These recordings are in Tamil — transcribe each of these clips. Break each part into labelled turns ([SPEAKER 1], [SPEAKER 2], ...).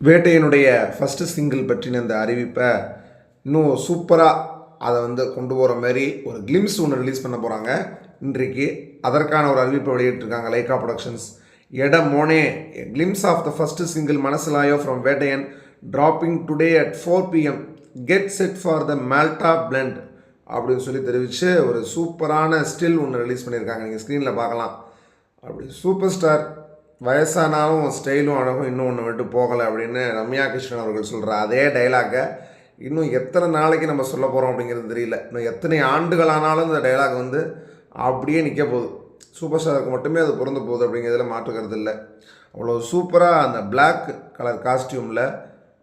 [SPEAKER 1] வேட்டையனுடைய ஃபஸ்ட்டு சிங்கிள் பற்றின அந்த அறிவிப்பை இன்னும் சூப்பராக அதை வந்து கொண்டு போகிற மாதிரி ஒரு கிளிம்ஸ் ஒன்று ரிலீஸ் பண்ண போகிறாங்க இன்றைக்கு அதற்கான ஒரு அறிவிப்பை வெளியிட்டிருக்காங்க லைக்கா ப்ரொடக்ஷன்ஸ் எட மோனே glimpse of the first single Manasilaayo from Vettaiyan dropping today at four PM get set for the Malta blend அப்படின்னு சொல்லி தெரிவித்து ஒரு சூப்பரான ஸ்டில் ஒன்று ரிலீஸ் பண்ணியிருக்காங்க. நீங்கள் ஸ்க்ரீனில் பார்க்கலாம். அப்படி சூப்பர் ஸ்டார் வயசானாலும் ஸ்டைலும் அழகும் இன்னும் ஒன்று விட்டு போகலை அப்படின்னு ரம்யா கிருஷ்ணன் அவர்கள் சொல்கிற அதே டைலாக்கை இன்னும் எத்தனை நாளைக்கு நம்ம சொல்ல போகிறோம் அப்படிங்கிறது தெரியல. இன்னும் எத்தனை ஆண்டுகள் ஆனாலும் இந்த டைலாக் வந்து அப்படியே நிற்க போகுது. சூப்பர் ஸ்டாருக்கு மட்டுமே அது பிறந்து போகுது அப்படிங்கிறதுல மாற்றுக்கிறது இல்லை. அவ்வளோ சூப்பராக அந்த பிளாக் கலர் காஸ்டியூமில்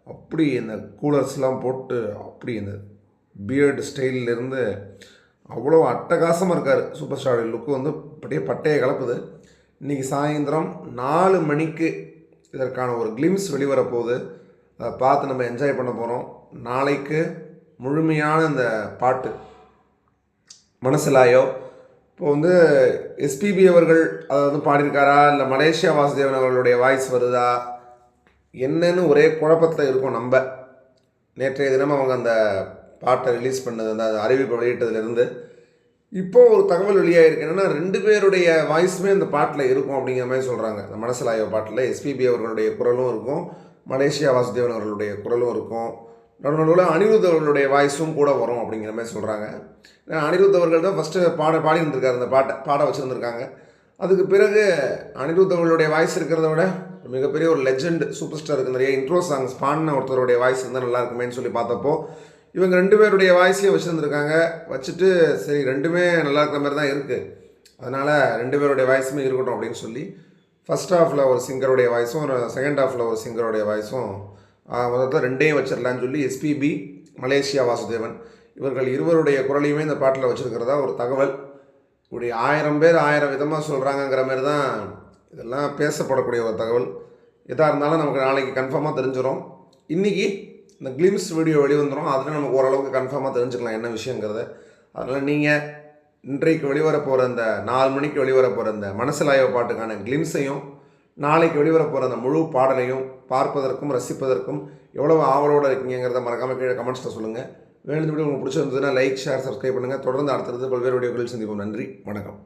[SPEAKER 1] அப்படி இந்த கூலர்ஸ்லாம் போட்டு அப்படி இந்த பியர்டு ஸ்டைலிருந்து அவ்வளோ அட்டகாசமாக இருக்கார். சூப்பர் ஸ்டார் லுக்கு வந்து அப்படியே பட்டையை கலப்புது. இன்றைக்கி சாயந்தரம் நாலு மணிக்கு இதற்கான ஒரு கிளிம்ஸ் வெளிவரப்போகுது. அதை பார்த்து நம்ம என்ஜாய் பண்ண போகிறோம் நாளைக்கு முழுமையான இந்த பாட்டு. மனசிலாயோ? இப்போ வந்து எஸ்பிபி அவர்கள் அதை வந்து பாடியிருக்காரா? இல்லை மலேசியா வாசுதேவன் அவர்களுடைய வாய்ஸ் வருதா? என்னன்னு ஒரே குழப்பத்தில் இருக்கும் நம்ம. நேற்றைய தினம் அவங்க அந்த பாட்டை ரிலீஸ் பண்ணது அந்த அறிவிப்பை வெளியிட்டதுலேருந்து. இப்போ ஒரு தகவல் வெளியாகிருக்கு என்னன்னா ரெண்டு பேருடைய வாய்ஸுமே இந்த பாட்டில் இருக்கும் அப்படிங்கிற மாதிரி சொல்கிறாங்க இந்த மனசிலாய பாட்டில் எஸ்பிபி அவர்களுடைய குரலும் இருக்கும். மலேசியா வாசுதேவன் அவர்களுடைய குரலும் இருக்கும். நடுநடுவில் அனிருத் அவர்களுடைய வாய்ஸும் கூட வரும் அப்படிங்கிற மாதிரி சொல்கிறாங்க ஏன்னா அனிருத் அவர்கள் தான் ஃபஸ்ட்டு பாட பாடி இருந்திருக்காரு அந்த பாட்டை பாட வச்சுருந்துருக்காங்க. அதுக்கு பிறகு அனிருத் அவர்களுடைய வாய்ஸ் இருக்கிறத விட மிகப்பெரிய ஒரு லெஜெண்ட் சூப்பர் ஸ்டாருக்கு நிறைய இன்ட்ரோ சாங்ஸ் பாடின ஒருத்தருடைய வாய்ஸ் இருந்தால் நல்லா இருக்குமேன்னு சொல்லி பார்த்தப்போ இவங்க ரெண்டு பேருடைய வாய்ஸையும் வச்சுருந்துருக்காங்க. வச்சுட்டு சரி ரெண்டுமே நல்லா இருக்கிற மாதிரி தான் இருக்குது அதனால் ரெண்டு பேருடைய வாய்ஸுமே இருக்கட்டும் அப்படின்னு சொல்லி ஃபஸ்ட் ஹாஃபில் ஒரு சிங்கருடைய வாய்ஸும் ஒரு செகண்ட் ஹாஃபில் ஒரு சிங்கருடைய வாய்ஸும் மொத்தத்தில் ரெண்டையும் வச்சிடலான்னு சொல்லி எஸ்பிபி மலேசியா வாசுதேவன். இவர்கள் இருவருடைய குரலையுமே இந்த பாட்டில் வச்சுருக்கிறதா ஒரு தகவல். இப்படி ஆயிரம் பேர் ஆயிரம் விதமாக சொல்கிறாங்கங்கிற மாதிரி தான் இதெல்லாம் பேசப்படக்கூடிய ஒரு தகவல். எதாக இருந்தாலும் நமக்கு நாளைக்கு கன்ஃபார்மாக தெரிஞ்சிடும் இன்றைக்கி இந்த கிளிம்ஸ் வீடியோ வெளிவந்துடும் அதில் நமக்கு ஓரளவுக்கு கன்ஃபார்மாக தெரிஞ்சுக்கலாம் என்ன விஷயங்கிறத. அதனால் நீங்கள் இன்றைக்கு வெளிவர போகிற இந்த நாலு மணிக்கு வெளிவர போகிற இந்த மனசிலாய பாட்டுக்கான கிளிம்ஸையும் நாளைக்கு வெளிவர போகிற அந்த முழு பாடலையும் பார்ப்பதற்கும் ரசிப்பதற்கும் எவ்வளவு ஆவலோடு இருக்கீங்கிறத மறக்காமல் கீழே கமெண்ட்ஸில் சொல்லுங்கள் வேணும் வீடியோ உங்களுக்கு பிடிச்சிருந்ததுன்னா லைக் ஷேர் சப்ஸ்கிரைப் பண்ணுங்கள் தொடர்ந்து அடுத்தடுத்து பல்வேறு வீடியோக்களில் சந்திப்போம். நன்றி. வணக்கம்.